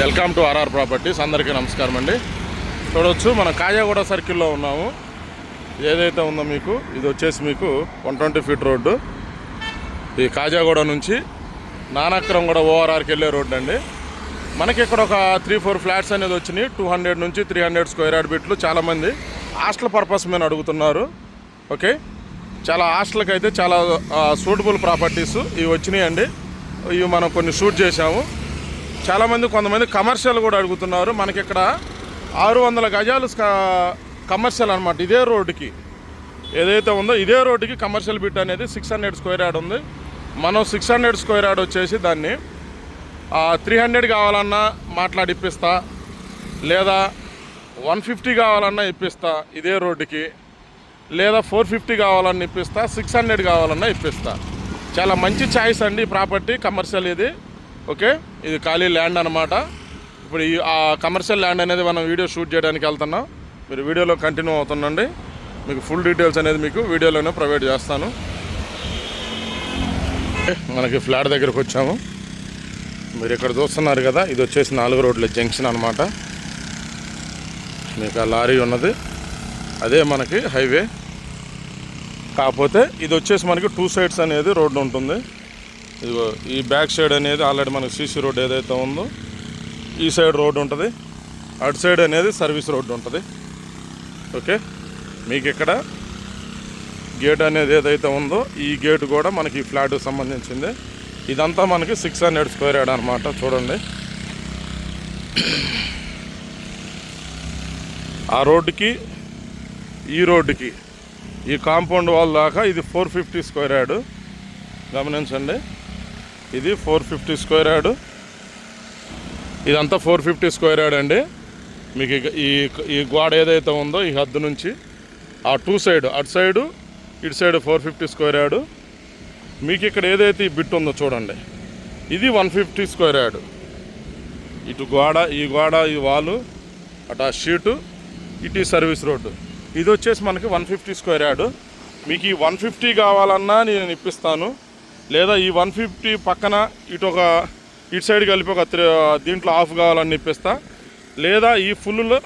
Welcome to RR properties. అందరికీ నమస్కారం అండి. చూడవచ్చు మన కాజాగూడ సర్కిల్లో ఉన్నాము. ఏదైతే ఉందో మీకు ఇది వచ్చేసి మీకు వన్ ట్వంటీ ఫీట్ రోడ్డు. ఈ కాజాగూడ నుంచి నానక్రం కూడా ఓఆర్ఆర్కి వెళ్ళే రోడ్డు అండి. మనకి ఇక్కడ ఒక త్రీ ఫోర్ ఫ్లాట్స్ అనేది వచ్చినాయి. టూ హండ్రెడ్ నుంచి త్రీ హండ్రెడ్ స్క్వేర్ యార్డ్ బిట్లు చాలామంది హాస్టల్ పర్పస్ మీద అడుగుతున్నారు. ఓకే? చాలా హాస్టల్కి అయితే చాలా సూటబుల్ ప్రాపర్టీస్ ఇవి వచ్చినాయండి. ఇవి మనం కొన్ని షూట్ చేసాము చాలామంది కొంతమంది కమర్షియల్ కూడా అడుగుతున్నారు. మనకి ఇక్కడ ఆరు వందల గజాలు స్క- కమర్షియల్ అనమాట ఇదే రోడ్డుకి. ఏదైతే ఉందో ఇదే రోడ్డుకి కమర్షియల్ బిట్ అనేది సిక్స్ హండ్రెడ్ స్క్వేర్ యార్డ్ ఉంది. మనం సిక్స్ హండ్రెడ్ స్క్వేర్ యార్డ్ వచ్చేసి దాన్ని త్రీ హండ్రెడ్ కావాలన్నా మాట్లాడి ఇప్పిస్తా. లేదా వన్ ఫిఫ్టీ కావాలన్నా ఇప్పిస్తా ఇదే రోడ్డుకి. లేదా ఫోర్ ఫిఫ్టీ కావాలన్నా ఇప్పిస్తా సిక్స్ హండ్రెడ్ కావాలన్నా ఇప్పిస్తా. చాలా మంచి ఛాయిస్ అండి ఈ ప్రాపర్టీ కమర్షియల్ ఇది. ఓకే? ఇది ఖాళీ ల్యాండ్ అనమాట ఇప్పుడు ఈ ఆ కమర్షియల్ ల్యాండ్ అనేది మనం వీడియో షూట్ చేయడానికి వెళ్తున్నాం. మీరు వీడియోలో కంటిన్యూ అవుతుండండి. మీకు ఫుల్ డీటెయిల్స్ అనేది మీకు వీడియోలోనే ప్రొవైడ్ చేస్తాను. మనకి ఫ్లాట్ దగ్గరకు వచ్చాము. మీరు ఇక్కడ చూస్తున్నారు కదా ఇది వచ్చేసి నాలుగు రోడ్ల జంక్షన్ అనమాట మీకు ఆ లారీ ఉన్నది. అదే మనకి హైవే. కాకపోతే ఇది వచ్చేసి మనకి టూ సైడ్స్ అనేది రోడ్డు ఉంటుంది. ఇదిగో ఈ బ్యాక్ సైడ్ అనేది ఆల్రెడీ మనకి సీసీ రోడ్ ఏదైతే ఉందో ఈ సైడ్ రోడ్డు ఉంటుంది. అటు సైడ్ అనేది సర్వీస్ రోడ్డు ఉంటుంది. ఓకే? మీకు ఇక్కడ గేట్ అనేది ఏదైతే ఉందో ఈ గేట్ కూడా మనకి ఈ ఫ్లాట్కి సంబంధించింది. ఇదంతా మనకి సిక్స్ హండ్రెడ్ స్క్వేర్ యార్డ్ అనమాట చూడండి. ఆ రోడ్డుకి ఈ రోడ్డుకి ఈ కాంపౌండ్ వాల్ దాకా ఇది ఫోర్ ఫిఫ్టీ స్క్వేర్ యార్డు. గమనించండి. ఇది ఫోర్ ఫిఫ్టీ స్క్వేర్ యార్డు. ఇదంతా ఫోర్ ఫిఫ్టీ స్క్వేర్ యార్డ్ అండి. మీకు ఇక ఈ ఈ గోడ ఏదైతే ఉందో ఈ హద్దు నుంచి ఆ టూ సైడ్ అటు సైడు ఇటు side four fifty square yard. మీకు ఇక్కడ ఏదైతే ఈ బిట్ ఉందో చూడండి. ఇది వన్ ఫిఫ్టీ స్క్వేర్ యార్డు. ఇటు గోడ ఈ గోడ ఈ వాలు అటు ఆ షీటు ఇటు ఈ సర్వీస్ రోడ్డు. ఇది వచ్చేసి మనకి వన్ ఫిఫ్టీ స్క్వేర్ యార్డు. మీకు ఈ వన్ ఫిఫ్టీ కావాలన్నా నేను ఇప్పిస్తాను. లేదా ఈ వన్ ఫిఫ్టీ పక్కన ఇటు ఒక ఇటు సైడ్ కలిపి ఒక త్రీ దీంట్లో ఆఫ్ కావాలని ఇప్పిస్తా. లేదా ఈ ఫుల్లో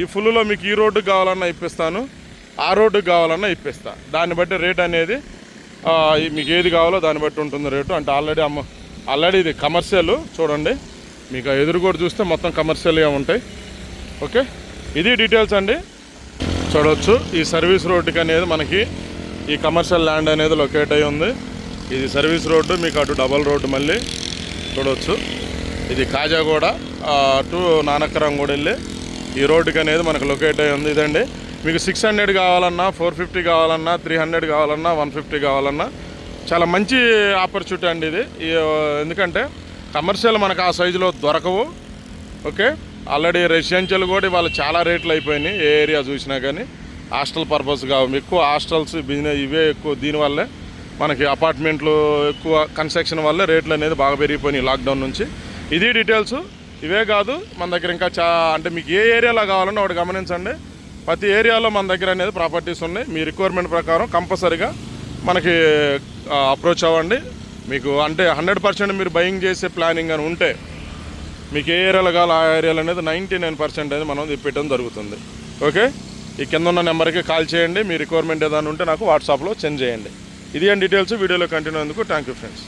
ఈ ఫుల్లో మీకు ఈ రోడ్డుకి కావాలన్నా ఇప్పిస్తాను ఆ రోడ్డుకి కావాలన్నా ఇప్పిస్తా. దాన్ని బట్టి రేట్ అనేది మీకు ఏది కావాలో దాన్ని బట్టి ఉంటుంది రేటు. అంటే ఆల్రెడీ అమ్మ ఆల్రెడీ ఇది కమర్షియల్ చూడండి. మీకు ఎదురు కూడా చూస్తే మొత్తం కమర్షియల్గా ఉంటాయి. ఓకే? ఇది డీటెయిల్స్ అండి. చూడవచ్చు ఈ సర్వీస్ రోడ్డుకి అనేది మనకి ఈ కమర్షియల్ ల్యాండ్ అనేది లొకేట్ అయి ఉంది. ఇది సర్వీస్ రోడ్డు మీకు అటు డబల్ రోడ్డు మళ్ళీ చూడవచ్చు ఇది కాజాగూడ అటు నానక్కరం కూడా వెళ్ళి ఈ రోడ్డుకి అనేది మనకు లొకేట్ అయి ఉంది. ఇదండి. మీకు సిక్స్ హండ్రెడ్ కావాలన్నా ఫోర్ ఫిఫ్టీ కావాలన్నా త్రీ హండ్రెడ్ కావాలన్నా వన్ ఫిఫ్టీ కావాలన్నా చాలా మంచి ఆపర్చునిటీ అండి ఇది. ఎందుకంటే కమర్షియల్ మనకు ఆ సైజులో దొరకవు. ఓకే? ఆల్రెడీ రెసిడెన్షియల్ కూడా ఇవాళ చాలా రేట్లు అయిపోయినాయి. ఏ ఏరియా చూసినా కానీ. హాస్టల్ పర్పస్ కావు. ఎక్కువ హాస్టల్స్ బిజినెస్ ఇవే ఎక్కువ. దీనివల్లే మనకి అపార్ట్మెంట్లు ఎక్కువ కన్స్ట్రక్షన్ వల్ల రేట్లు అనేది బాగా పెరిగిపోయినాయి లాక్డౌన్ నుంచి. ఇది డీటెయిల్స్. ఇవే కాదు మన దగ్గర ఇంకా చా అంటే మీకు ఏ ఏరియాలో కావాలన్నా ఒకటి గమనించండి. ప్రతి ఏరియాలో మన దగ్గర అనేది ప్రాపర్టీస్ ఉన్నాయి. మీ రిక్వైర్మెంట్ ప్రకారం కంపల్సరీగా మనకి అప్రోచ్ అవ్వండి. మీకు అంటే హండ్రెడ్ పర్సెంట్ మీరు బయింగ్ చేసే ప్లానింగ్ అని ఉంటే మీకు ఏ ఏరియాలో కావాలో ఆ ఏరియాలో అనేది నైంటీ నైన్ పర్సెంట్ అనేది మనం తిప్పడం జరుగుతుంది. ఓకే? ఈ కింద ఉన్న నెంబర్కి కాల్ చేయండి. మీ రిక్వైర్మెంట్ ఏదైనా ఉంటే నాకు వాట్సాప్లో సెండ్ చేయండి. ఇది అండ్ డీటెయిల్స్ వీడియోలో కంటిన్యూ అందుకు థ్యాంక్ యూ ఫ్రెండ్స్.